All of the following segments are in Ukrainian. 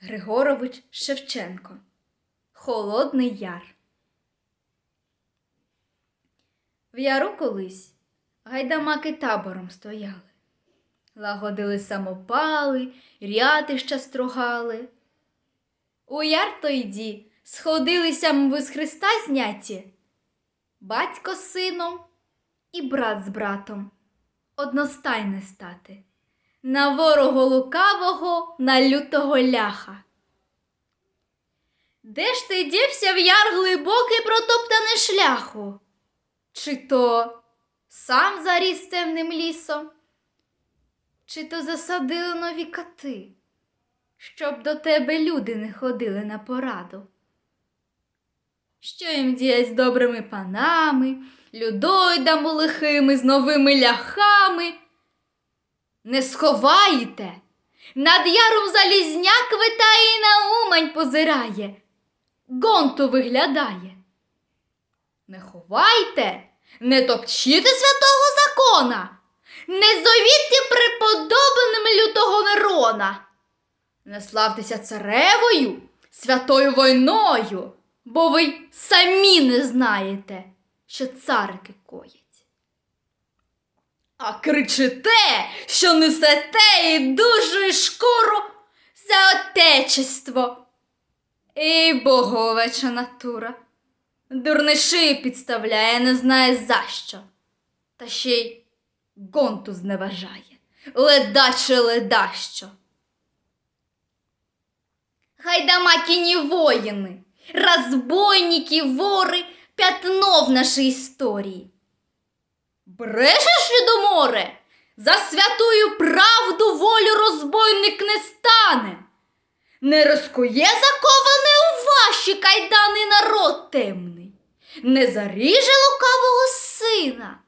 Григорович Шевченко. Холодний яр. В яру колись гайдамаки табором стояли. Лагодили самопали, рятища строгали. У яр то йді сходилися мви з Христа зняті. Батько з сином і брат з братом. Одностайне стати. На ворогу лукавого, на лютого ляха. Де ж ти дівся в яр глибокий протоптане шляху? Чи то сам заріс темним лісом, чи то засадили нові кати, щоб до тебе люди не ходили на пораду? Що їм діять з добрими панами, людойдами лихими, з новими ляхами? Не сховаєте. Над яром залізняк витає і на умань позирає, гонту виглядає. Не ховайте, не топчіте святого закона, не зовіть преподобним лютого Нерона. Не славтеся царевою, святою войною, бо ви самі не знаєте, що царики коять. А кричите, що несете і душу шкуру за отечество. І боговеча натура. Дурниши підставляє, не знає за що. Та ще й гонту зневажає. Ледаче ледащо. Гайдамакіні воїни, розбойники, вори, пятно в нашій історії. Брешеш, Людоморе, за святую правду волю розбойник не стане. Не розкує заковане у ваші кайдани народ темний, не заріже лукавого сина,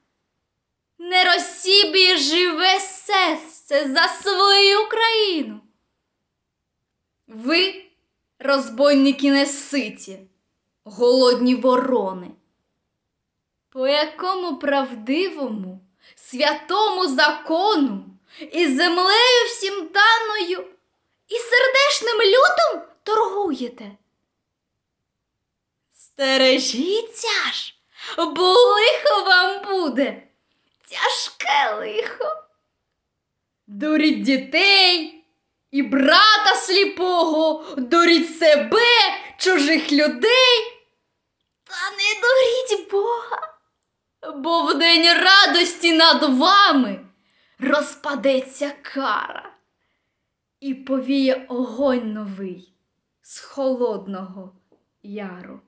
не розсіб'є живе серце за свою Україну. Ви, розбойники неситі, голодні ворони по якому правдивому, святому закону і землею всім даною, і сердешним людом торгуєте? Стережіться ж, бо лихо вам буде, тяжке лихо. Дуріть дітей і брата сліпого, дуріть себе, чужих людей. Та не дуріть Бога, бо в день радості над вами розпадеться кара і повіє огонь новий з холодного яру.